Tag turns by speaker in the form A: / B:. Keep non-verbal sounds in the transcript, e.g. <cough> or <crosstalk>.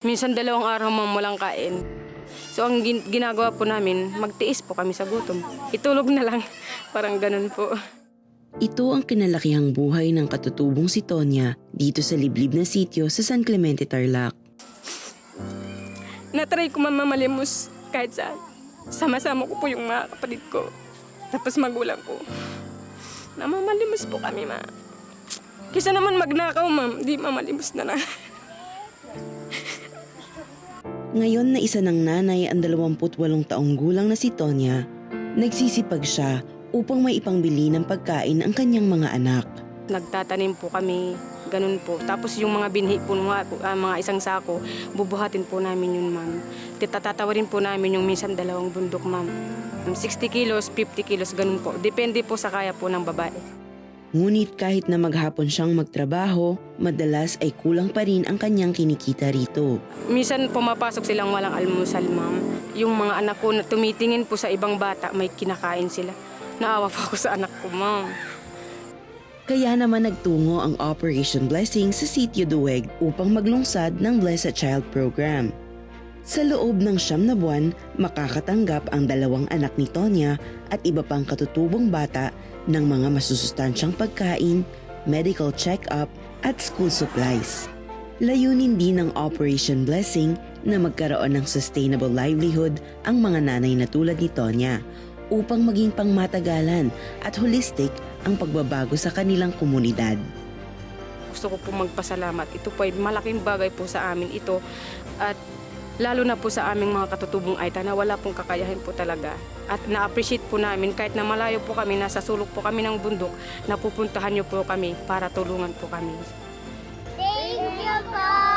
A: Minsan dalawang araw ma'am walang kain. So ang gin- ginagawa po namin, magtiis po kami sa gutom. Itulog na lang. <laughs> Parang ganun po.
B: Ito ang kinalakihang buhay ng katutubong si Tonya dito sa liblib na sityo sa San Clemente, Tarlac.
A: Natry ko mamamalimos kahit saan. Sama-sama ko po yung mga kapatid ko. Tapos magulang ko. Namamalimos po kami, ma. Kisa naman magnakaw, ma'am. Di mamalimos na lang. <laughs>
B: Ngayon na isa ng nanay ang 28 taong gulang na si Tonya, nagsisipag siya upang may ipangbili ng pagkain ang kanyang mga anak.
A: Nagtatanim po kami, ganun po. Tapos yung mga binhi po, mga, ah, mga isang sako, bubuhatin po namin yun, ma'am. Titatatawarin po namin yung minsan dalawang bundok, ma'am. 60 kilos, 50 kilos, ganun po. Depende po sa kaya po ng babae.
B: Ngunit kahit na maghapon siyang magtrabaho, madalas ay kulang pa rin ang kanyang kinikita rito.
A: Minsan pumapasok silang walang almusal, ma'am. Yung mga anak ko na tumitingin po sa ibang bata, may kinakain sila. Naawa po ako sa anak ko, ma'am.
B: Kaya naman nagtungo ang Operation Blessing sa Sitio Duweg upang maglungsad ng Bless a Child program. Sa loob ng siyam na buwan, makakatanggap ang dalawang anak ni Tonya at iba pang katutubong bata ng mga masusustansyang pagkain, medical check-up at school supplies. Layunin din ng Operation Blessing na magkaroon ng sustainable livelihood ang mga nanay na tulad ni Tonya upang maging pangmatagalan at holistic ang pagbabago sa kanilang komunidad.
A: Gusto ko po magpasalamat. Ito po ay malaking bagay po sa amin ito. At lalo na po sa aming mga katutubong Aita na wala pong kakayahin po talaga. At na-appreciate po namin kahit na malayo po kami, nasa sulok po kami ng bundok, napupuntahan niyo po kami para tulungan po kami. Thank you po!